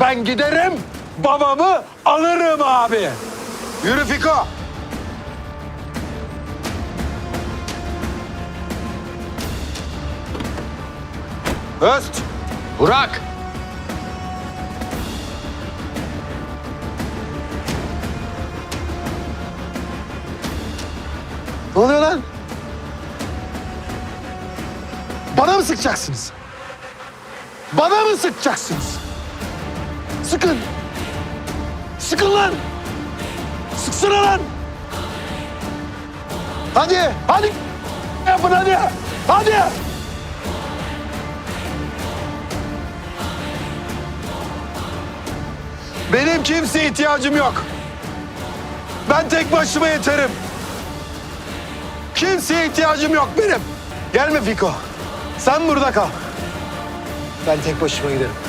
Ben giderim, babamı alırım abi. Yürü Fiko. Öst. Burak. Ne oluyor lan? Bana mı sıkacaksınız? Bana mı sıkacaksınız? Sıkın. Sıkın lan. Sıksana lan. Hadi, hadi. Yapın hadi. Hadi. Benim kimseye ihtiyacım yok. Ben tek başıma yeterim. Kimseye ihtiyacım yok benim. Gelme Fiko. Sen burada kal. Ben tek başıma giderim.